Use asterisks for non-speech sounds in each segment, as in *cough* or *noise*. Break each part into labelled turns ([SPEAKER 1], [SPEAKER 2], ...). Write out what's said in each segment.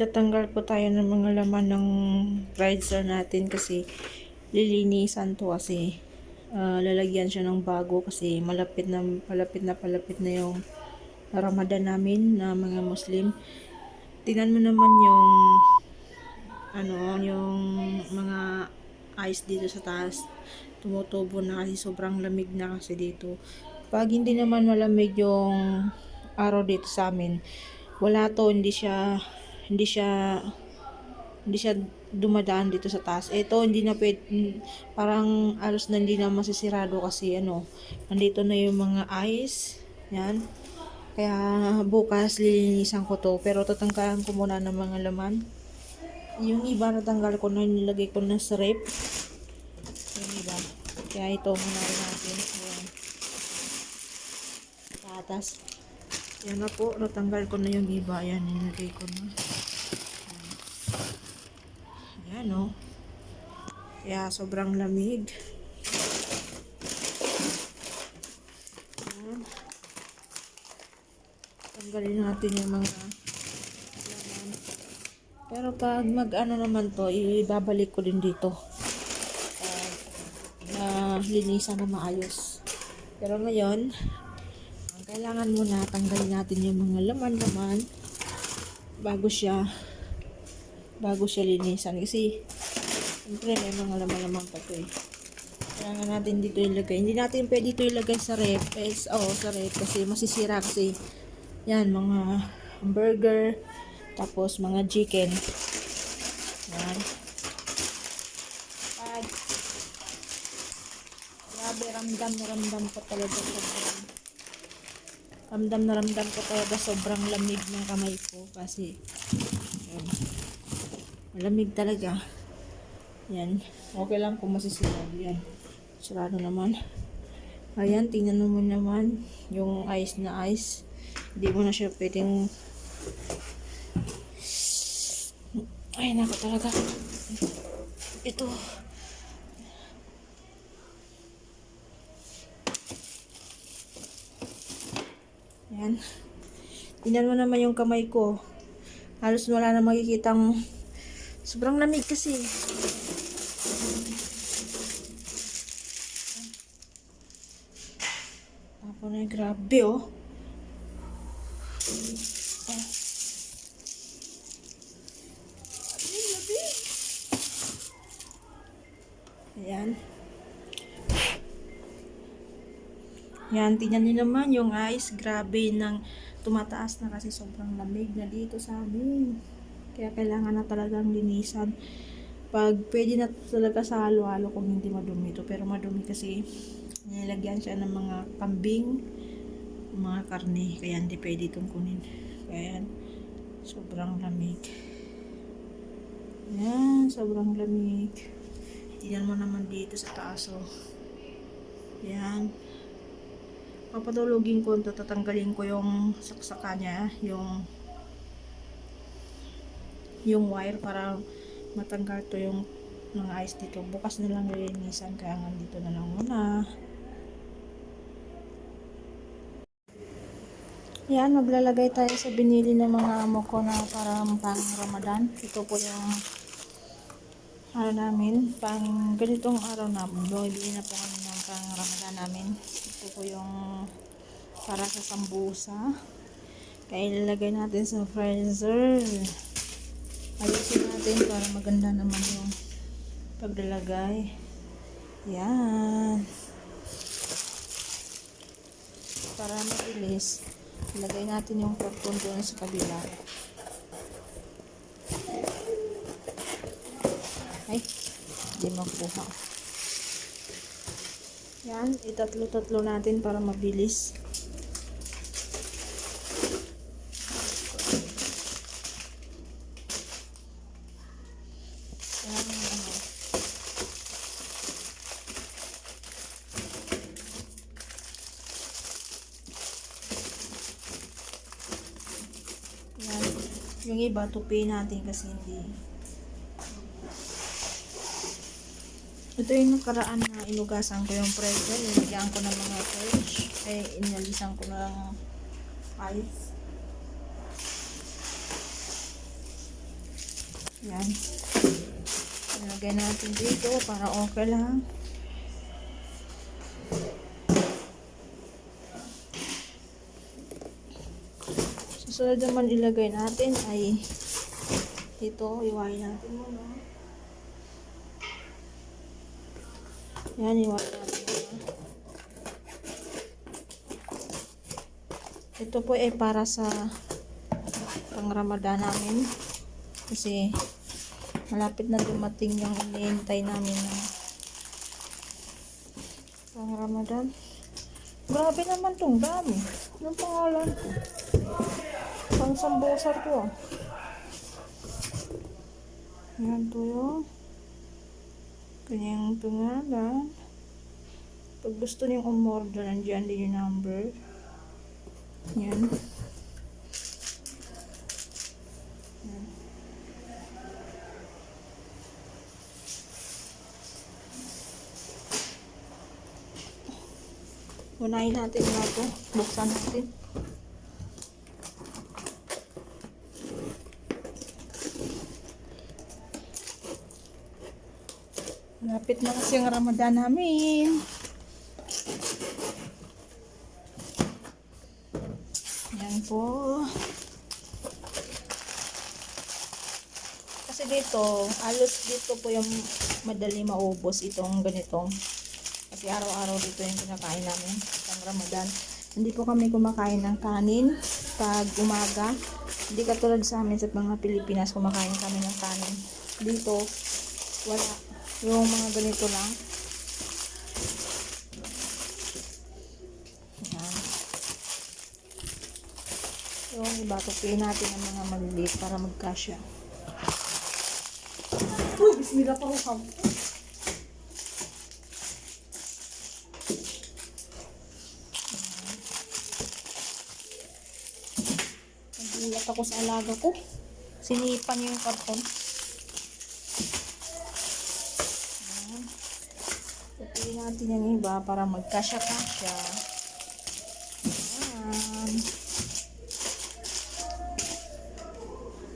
[SPEAKER 1] magtatanggal po tayo ng mga laman ng riser natin kasi lilinisan to kasi ah, lalagyan siya ng bago kasi malapit na palapit na palapit na yung Ramadan namin na mga Muslim. Tingnan mo naman yung ano, yung mga ice dito sa taas. Tumutubo na kasi sobrang lamig na kasi dito. Pag hindi naman malamig yung araw dito sa amin, wala to, hindi siya hindi siya hindi siya dumadaan dito sa taas. Ito, hindi na pwede, parang alos na hindi na masisirado kasi ano, nandito na yung mga ice. Yan. Kaya bukas lilinisan ko to. Pero tatanggalan ko muna ng mga laman. Yung iba natanggal ko na nilagay ko na sa rep. Yung iba. Kaya ito muna rin natin. Ayan. Tatas. Yan na po. Natanggal ko na yung iba. Ayan. Nilagay ko na. Ayan o. Kaya sobrang lamig. Ayan. Tanggalin natin yung mga laman. Pero pag mag-ano naman to, ibabalik ko din dito. Pag na linisan na maayos. Pero ngayon, ang kailangan muna tanggalin natin yung mga laman-laman bago siya bago siya linisan kasi siyempre may mga laman-laman pa to eh. Kailangan natin dito ilagay. Hindi natin pwede ito ilagay sa rep. Eh, oh, sa rep kasi masisira kasi yan, mga hamburger, tapos mga chicken. Yan. Pag grabe, ramdam na ramdam ko talaga sobrang ramdam na ramdam ko talaga sobrang lamig ng kamay ko kasi yan. Malamig talaga. Yan. Okay lang kung masisirado yan. Sarado naman. Ayan, tingnan mo naman yung ice na ice. Hindi mo na siya pwedeng... Ay, nako talaga. Ito. Yan. Tingnan mo naman yung kamay ko. Halos wala na makikitang sobrang lamig kasi. Ako na grabe oh. Lamig. Ayan. Yan, tingnan niyo naman yung ice. Grabe nang tumataas na kasi sobrang lamig na dito sa amin. Kaya kailangan na talagang linisan. Pag pwede na talaga sa halo-halo kung hindi madumi ito. Pero madumi kasi nilagyan siya ng mga kambing, mga karne. Kaya hindi pwede itong kunin. Kaya sobrang lamig. Yan, sobrang lamig. Tingnan mo naman dito sa taas oh. Yan papatulugin ko ito, tatanggalin ko yung saksaka niya, yung yung wire para matanggal to yung mga ice dito. Bukas na lang nilinisan kaya nga dito na lang muna. Yan, maglalagay tayo sa binili ng mga amo ko na para pang Ramadan. Ito po yung ano namin, pang ganitong araw na bumibili na po kami ng pang Ramadan namin. Ito po yung para sa sambusa. Kaya ilalagay natin sa freezer. Ayusin natin para maganda naman yung paglalagay. Yan. Para mabilis, ilagay natin yung karton doon sa kabila. Ay, hindi makuha. Yan, itatlo-tatlo natin para mabilis. Yan, ano. Yan. Yung iba, tupi natin kasi hindi. Ito yung nakaraan na inugasan ko yung pressure. Nilagyan ko ng mga fresh. Eh, inalisan ko ng ice. Yan. Ilagay natin dito para okay lang. Susunod naman ilagay natin ay ito, iwain natin muna. Yan, iwain natin muna. Ito po ay para sa pang Ramadan namin. Kasi malapit na dumating yung inihintay namin na pang Ramadan. Grabe naman tong dami. Anong pangalan ko? Pang sambosar ko ah. Yan to yung kanyang pangalan. Pag gusto niyong umorder, nandiyan din yung number. Yan. Yan. Unahin natin na ito. Buksan natin. Lapit na kasi ang Ramadan namin. Yan po. Kasi dito, halos dito po yung madali maubos itong ganitong. Kasi araw-araw dito yung kinakain namin pang Ramadan. Hindi po kami kumakain ng kanin pag umaga. Hindi katulad sa amin sa mga Pilipinas kumakain kami ng kanin. Dito, wala. Yung mga ganito lang. Yan. Yung iba, tupiin natin ang mga maliliit para magkasya. Uy, bismillah pa ako. Nagulat ako sa alaga ko. Sinipan yung karton. Natin yung iba para magkasya-kasya. Ayan.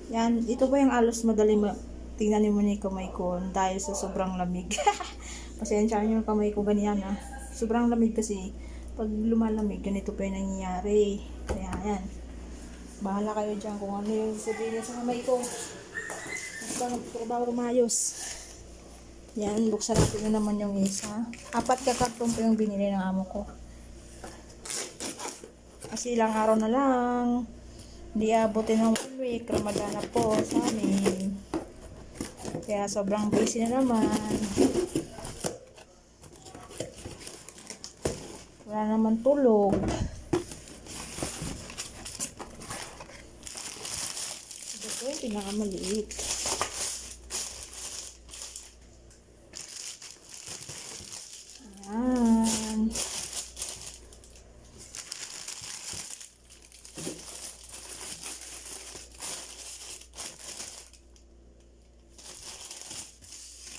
[SPEAKER 1] Yan, ito ba yung alos madali ma tingnan mo na yung kamay ko dahil sa sobrang lamig. *laughs* Pasensya nyo yung kamay ko ganyan ah. Sobrang lamig kasi pag lumalamig, ganito pa yung nangyayari. Kaya yan. Bahala kayo dyan kung ano yung sabihin niya sa kamay ko. Basta trabaho umayos. Yan, buksan natin na naman yung isa. Apat ka karton po yung binili ng amo ko. Kasi ilang araw na lang. Di abutin ng one week. Ramadan na po sa amin. Kaya sobrang busy na naman. Wala naman tulog. Ito yung pinakamaliit. Ayan. Lagyan natin ito sa baba.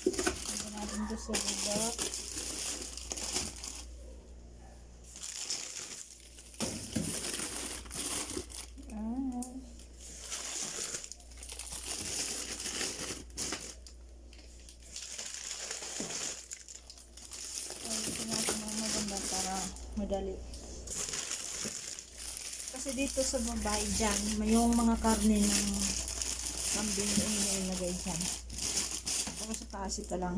[SPEAKER 1] Ayan. Ayusin natin ng maganda para madali. Kasi dito sa babae dyan, may yung mga karne ng kambing na inilagay dyan. Pero sa taas ito lang.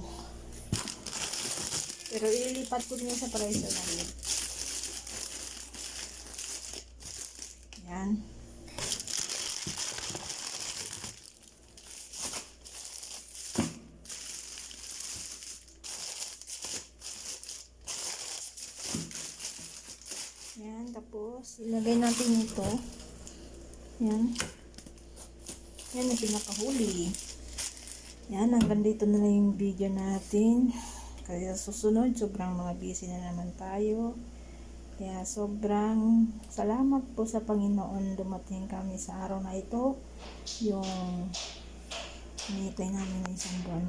[SPEAKER 1] Pero ililipat ko din yan sa price na namin. Yan. Yan, tapos ilagay natin ito. Yan. Yan yung pinakahuli. Yan, hanggang dito na lang yung video natin. Kaya susunod, sobrang mga busy na naman tayo. Kaya sobrang salamat po sa Panginoon dumating kami sa araw na ito. Yung hinihintay namin ng isang buwan.